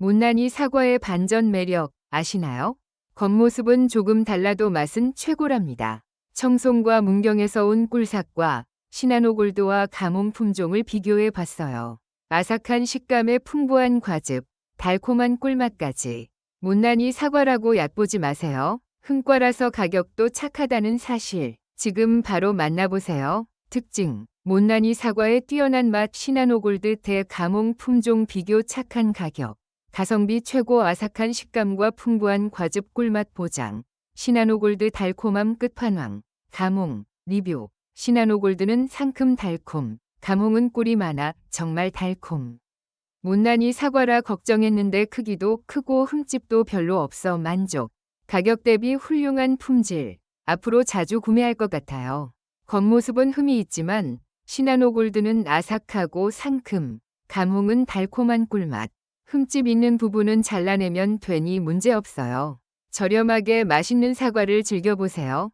못난이 사과의 반전 매력 아시나요? 겉모습은 조금 달라도 맛은 최고랍니다. 청송과 문경에서 온 꿀삭과 시나노 골드와 가뭄 품종을 비교해 봤어요. 아삭한 식감에 풍부한 과즙, 달콤한 꿀맛까지. 못난이 사과라고 얕보지 마세요. 흥과라서 가격도 착하다는 사실. 지금 바로 만나보세요. 특징. 못난이 사과의 뛰어난 맛 시나노골드 대 가몽 품종 비교 착한 가격. 가성비 최고 아삭한 식감과 풍부한 과즙 꿀맛 보장. 시나노골드 달콤함 끝판왕. 가몽. 리뷰. 시나노골드는 상큼 달콤. 가몽은 꿀이 많아 정말 달콤. 못난이 사과라 걱정했는데 크기도 크고 흠집도 별로 없어 만족. 가격 대비 훌륭한 품질. 앞으로 자주 구매할 것 같아요. 겉모습은 흠이 있지만 시나노골드는 아삭하고 상큼, 감홍은 달콤한 꿀맛. 흠집 있는 부분은 잘라내면 되니 문제없어요. 저렴하게 맛있는 사과를 즐겨보세요.